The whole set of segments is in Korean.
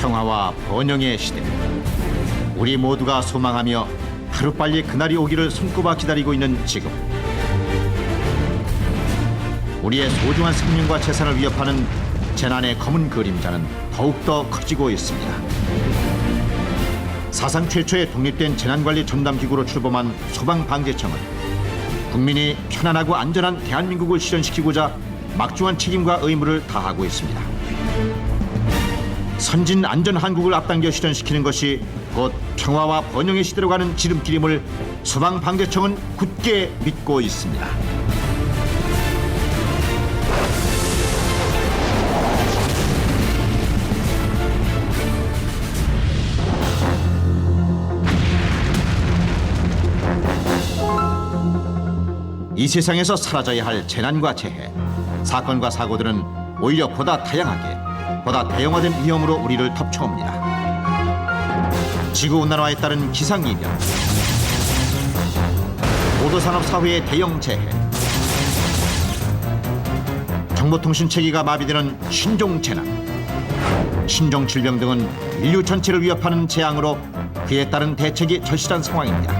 평화와 번영의 시대. 우리 모두가 소망하며 하루빨리 그날이 오기를 손꼽아 기다리고 있는 지금. 우리의 소중한 생명과 재산을 위협하는 재난의 검은 그림자는 더욱더 커지고 있습니다. 사상 최초의 독립된 재난관리 전담기구로 출범한 소방방재청은 국민이 편안하고 안전한 대한민국을 실현시키고자 막중한 책임과 의무를 다하고 있습니다. 선진 안전 한국을 앞당겨 실현시키는 것이 곧 평화와 번영의 시대로 가는 지름길임을 소방방재청은 굳게 믿고 있습니다. 이 세상에서 사라져야 할 재난과 재해, 사건과 사고들은 오히려 보다 다양하게, 보다 대형화된 위험으로 우리를 덮쳐옵니다. 지구온난화에 따른 기상이변, 고도산업 사회의 대형 재해, 정보통신 체계가 마비되는 신종 재난, 신종 질병 등은 인류 전체를 위협하는 재앙으로 그에 따른 대책이 절실한 상황입니다.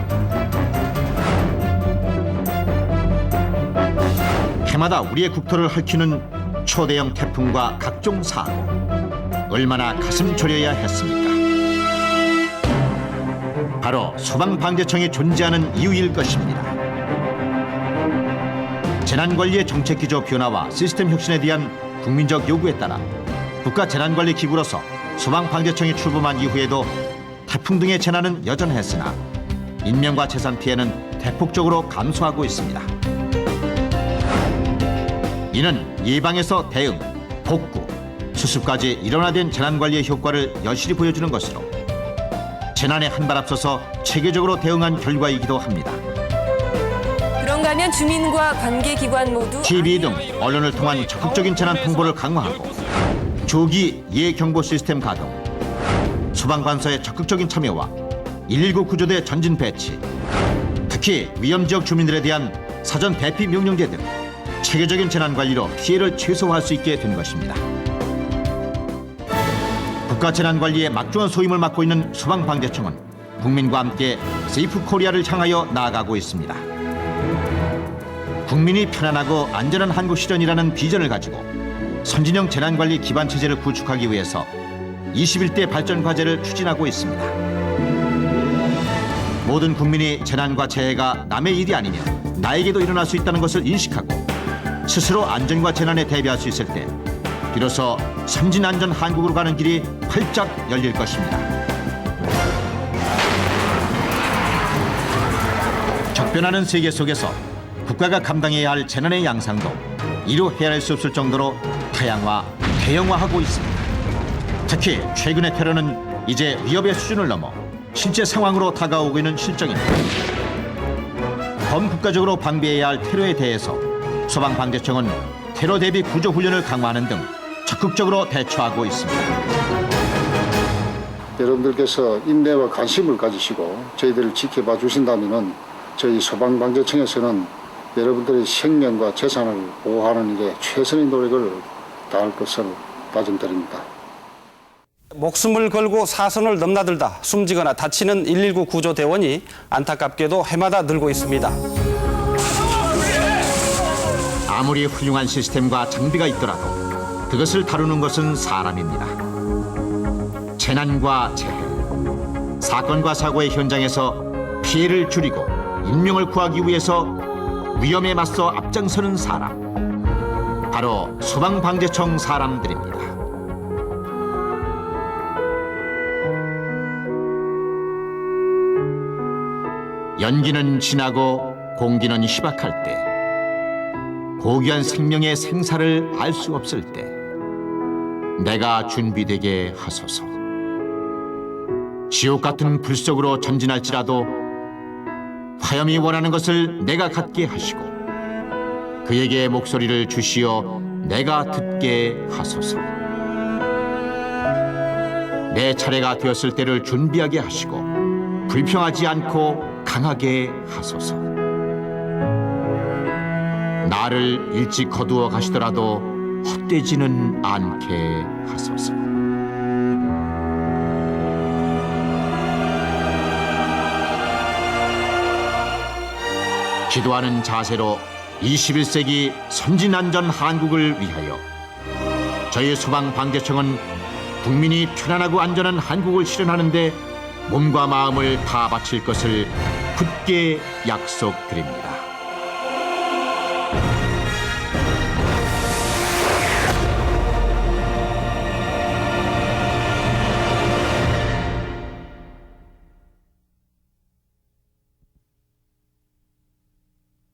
해마다 우리의 국토를 핥히는 초대형 태풍과 각종 사고 얼마나 가슴 졸여야 했습니까? 바로 소방방재청이 존재하는 이유일 것입니다. 재난관리의 정책기조 변화와 시스템 혁신에 대한 국민적 요구에 따라 국가재난관리기구로서 소방방재청이 출범한 이후에도 태풍 등의 재난은 여전했으나 인명과 재산 피해는 대폭적으로 감소하고 있습니다. 이는 예방에서 대응, 복구, 수습까지 일원화된 재난관리의 효과를 여실히 보여주는 것으로 재난에 한발 앞서서 체계적으로 대응한 결과이기도 합니다. 그런가 하면 주민과 관계기관 모두 TV 등 언론을 통한 적극적인 재난 통보를 강화하고 조기 예경보 시스템 가동, 소방관서의 적극적인 참여와 119 구조대 전진 배치, 특히 위험 지역 주민들에 대한 사전 대피 명령제 등 체계적인 재난 관리로 피해를 최소화할 수 있게 된 것입니다. 국가 재난 관리에 막중한 소임을 맡고 있는 소방방재청은 국민과 함께 세이프 코리아를 향하여 나아가고 있습니다. 국민이 편안하고 안전한 한국 실현이라는 비전을 가지고 선진형 재난관리 기반 체제를 구축하기 위해서 21대 발전 과제를 추진하고 있습니다. 모든 국민이 재난과 재해가 남의 일이 아니며 나에게도 일어날 수 있다는 것을 인식하고 스스로 안전과 재난에 대비할 수 있을 때 비로소 선진 안전 한국으로 가는 길이 활짝 열릴 것입니다. 격변하는 세계 속에서 국가가 감당해야 할 재난의 양상도 이루 헤아릴 수 없을 정도로 다양화, 대형화하고 있습니다. 특히 최근의 테러는 이제 위협의 수준을 넘어 실제 상황으로 다가오고 있는 실정입니다. 범국가적으로 방비해야 할 테러에 대해서 소방방재청은 테러 대비 구조 훈련을 강화하는 등 적극적으로 대처하고 있습니다. 여러분들께서 인내와 관심을 가지시고 저희들을 지켜봐 주신다면 저희 소방방재청에서는 여러분들의 생명과 재산을 보호하는 일에 최선의 노력을 다할 것을 다짐드립니다. 목숨을 걸고 사선을 넘나들다 숨지거나 다치는 119 구조 대원이 안타깝게도 해마다 늘고 있습니다. 아무리 훌륭한 시스템과 장비가 있더라도 그것을 다루는 것은 사람입니다. 재난과 재해, 사건과 사고의 현장에서 피해를 줄이고 인명을 구하기 위해서 위험에 맞서 앞장서는 사람. 바로 소방방재청 사람들입니다. 연기는 지나고 공기는 희박할 때 고귀한 생명의 생사를 알 수 없을 때 내가 준비되게 하소서. 지옥 같은 불 속으로 전진할지라도 화염이 원하는 것을 내가 갖게 하시고 그에게 목소리를 주시어 내가 듣게 하소서. 내 차례가 되었을 때를 준비하게 하시고 불평하지 않고 강하게 하소서 나를 일찍 거두어 가시더라도 헛되지는 않게 하소서. 기도하는 자세로 21세기 선진안전 한국을 위하여 저희 소방방재청은 국민이 편안하고 안전한 한국을 실현하는데 몸과 마음을 다 바칠 것을 굳게 약속드립니다.